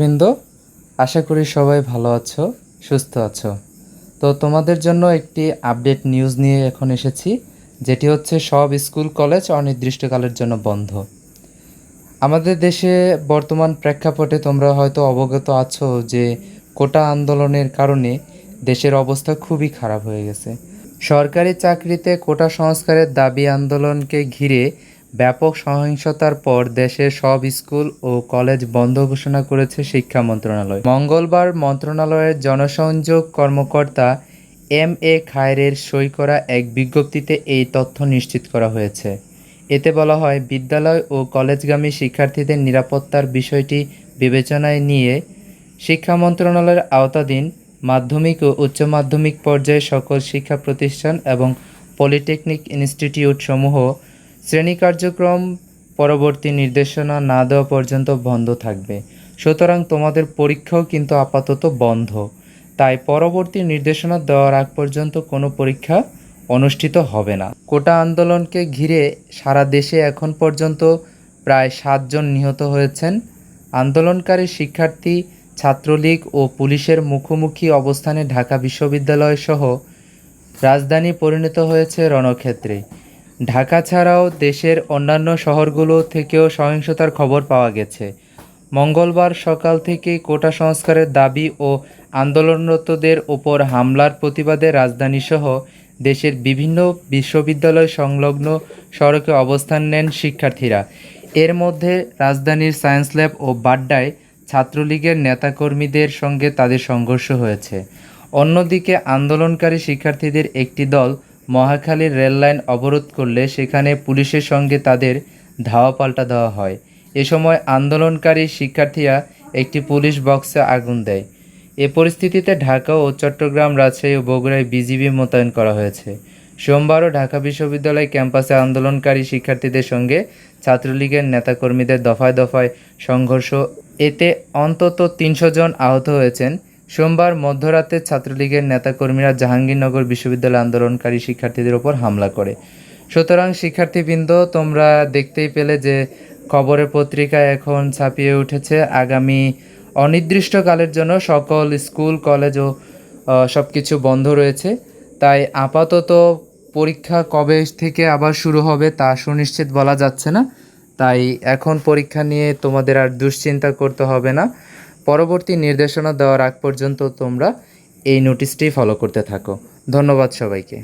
বৃন্দ আশা করি সবাই ভালো আছো, সুস্থ আছো। তো তোমাদের জন্য একটি আপডেট নিউজ নিয়ে এখন এসেছি, যেটি হচ্ছে সব স্কুল কলেজ অনির্দিষ্টকালের জন্য বন্ধ। আমাদের দেশে বর্তমান প্রেক্ষাপটে তোমরা হয়তো অবগত আছো যে কোটা আন্দোলনের কারণে দেশের অবস্থা খুবই খারাপ হয়ে গেছে। সরকারি চাকরিতে কোটা সংস্কারের দাবি আন্দোলনকে ঘিরে ব্যাপক সহিংসতার পর দেশের সব স্কুল ও কলেজ বন্ধ ঘোষণা করেছে শিক্ষা মন্ত্রণালয়। মঙ্গলবার মন্ত্রণালয়ের জনসংযোগ কর্মকর্তা এম এ খায়রের সই করা এক বিজ্ঞপ্তিতে এই তথ্য নিশ্চিত করা হয়েছে। এতে বলা হয়, বিদ্যালয় ও কলেজগামী শিক্ষার্থীদের নিরাপত্তার বিষয়টি বিবেচনায় নিয়ে শিক্ষা মন্ত্রণালয়ের আওতাধীন মাধ্যমিক ও উচ্চ মাধ্যমিক পর্যায়ে সকল শিক্ষা প্রতিষ্ঠান এবং পলিটেকনিক ইনস্টিটিউট সমূহ শ্রেণি কার্যক্রম পরবর্তী নির্দেশনা না দেওয়া পর্যন্ত বন্ধ থাকবে। সুতরাং তোমাদের পরীক্ষাও কিন্তু আপাতত বন্ধ। তাই পরবর্তী নির্দেশনা দেওয়ার আগ পর্যন্ত কোনো পরীক্ষা অনুষ্ঠিত হবে না। কোটা আন্দোলনকে ঘিরে সারা দেশে এখন পর্যন্ত প্রায় সাতজন নিহত হয়েছেন। আন্দোলনকারী শিক্ষার্থী, ছাত্রলীগ ও পুলিশের মুখোমুখি অবস্থানে ঢাকা বিশ্ববিদ্যালয় সহ রাজধানী পরিণত হয়েছে রণক্ষেত্রে। ঢাকা ছাড়াও দেশের অন্যান্য শহরগুলো থেকেও সহিংসতার খবর পাওয়া গেছে। মঙ্গলবার সকাল থেকেই কোটা সংস্কারের দাবি ও আন্দোলনরতদের ওপর হামলার প্রতিবাদে রাজধানীসহ দেশের বিভিন্ন বিশ্ববিদ্যালয় সংলগ্ন সড়কে অবস্থান নেন শিক্ষার্থীরা। এর মধ্যে রাজধানীর সায়েন্স ল্যাব ও বাড্ডায় ছাত্রলীগের নেতাকর্মীদের সঙ্গে তাদের সংঘর্ষ হয়েছে। অন্যদিকে আন্দোলনকারী শিক্ষার্থীদের একটি দল মহাখালীর রেললাইন অবরোধ করলে সেখানে পুলিশের সঙ্গে তাদের ধাওয়া পাল্টা দেওয়া হয়। এ সময় আন্দোলনকারী শিক্ষার্থীরা একটি পুলিশ বক্সে আগুন দেয়। এ পরিস্থিতিতে ঢাকা ও চট্টগ্রাম রাজশাহী ও বগুড়ায় বিজিবি মোতায়েন করা হয়েছে। সোমবারও ঢাকা বিশ্ববিদ্যালয় ক্যাম্পাসে আন্দোলনকারী শিক্ষার্থীদের সঙ্গে ছাত্রলীগের নেতাকর্মীদের দফায় দফায় সংঘর্ষ। এতে অন্তত তিনশো জন আহত হয়েছেন। সোমবার মধ্যরাতে ছাত্রলীগের নেতাকর্মীরা জাহাঙ্গীরনগর বিশ্ববিদ্যালয় আন্দোলনকারী শিক্ষার্থীদের ওপর হামলা করে। সুতরাং শিক্ষার্থীবৃন্দ, তোমরা দেখতেই পেলে যে খবরের পত্রিকা এখন ছাপিয়ে উঠেছে। আগামী অনির্দিষ্টকালের জন্য সকল স্কুল, কলেজ ও সব কিছু বন্ধ রয়েছে। তাই আপাতত পরীক্ষা কবে থেকে আবার শুরু হবে তা সুনিশ্চিত বলা যাচ্ছে না। তাই এখন পরীক্ষা নিয়ে তোমাদের আর দুশ্চিন্তা করতে হবে না। পরবর্তী নির্দেশনা দেওয়ার আগ পর্যন্ত তোমরা এই নোটিশটি ফলো করতে থাকো। ধন্যবাদ সবাইকে।